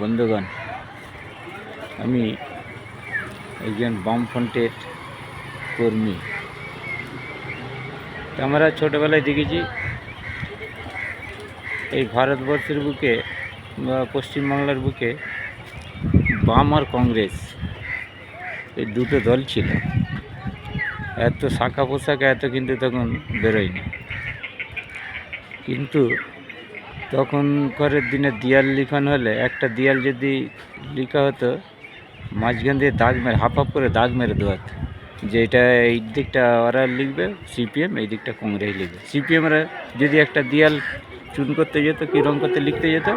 বন্ধুগণ, আমি একজন বামফ্রন্টের কর্মী। আমরা ছোটোবেলায় দেখেছি, এই ভারতবর্ষের বুকে বা পশ্চিমবাংলার বুকে বাম আর কংগ্রেস এই দুটো দল ছিল। এত শাখা পোশাক এত কিন্তু তখন বেরোয়নি। কিন্তু তখনকারের দিনে দিয়াল লিখন হলে একটা দিয়াল যদি লেখা হতো, মাঝখান দিয়ে দাগ মেরে, হাফ হাফ করে দাগ মেরে দেওয়া হতো। যে এটা এই দিকটা ওরা লিখবে, সিপিএম, এই দিকটা কংগ্রেস লিখবে। সিপিএমরা যদি একটা দিয়াল চুন করতে যেত কি রং করতে লিখতে যেত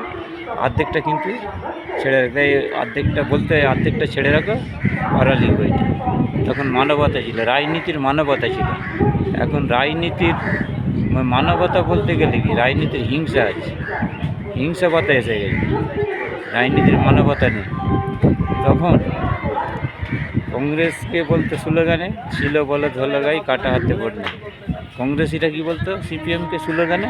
অর্ধেকটা কিন্তু ছেড়ে রাখতে। অর্ধেকটা বলতে অর্ধেকটা ছেড়ে রাখো, ওরা লিখবে এটা। তখন মানবতা ছিল, রাজনীতির মানবতা ছিল। এখন রাজনীতির মানবতা বলতে গেলে কি? রাজনীতির হিংসা আছে। হিংসাপতা এসে গেছে। রাজনীতির মানবতা নেই। তখন কংগ্রেসকে বলতো স্লোগানে, ছিল বলো ধলো গাই কাটা হাতে ভোট নেই কংগ্রেসিটা কি বলতো? সিপিএমকে স্লোগানে?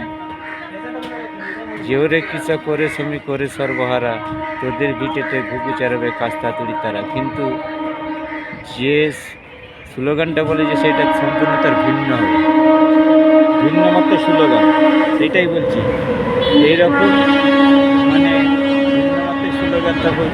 জেওরে কিসা করে শ্রমিক করে সর্বহারা, তোদের ভিটেতে ঘুঘু চারবে, কাস্তা তুড়ি তারা। কিন্তু যে স্লোগানটা বলে যে সেটা সম্পূর্ণ তার ভিন্ন হবে। ভিন্ন মাত্র স্লোগান সেটাই বলছি। এইরকম মানে ভিন্ন মাত্র স্লোগান তখন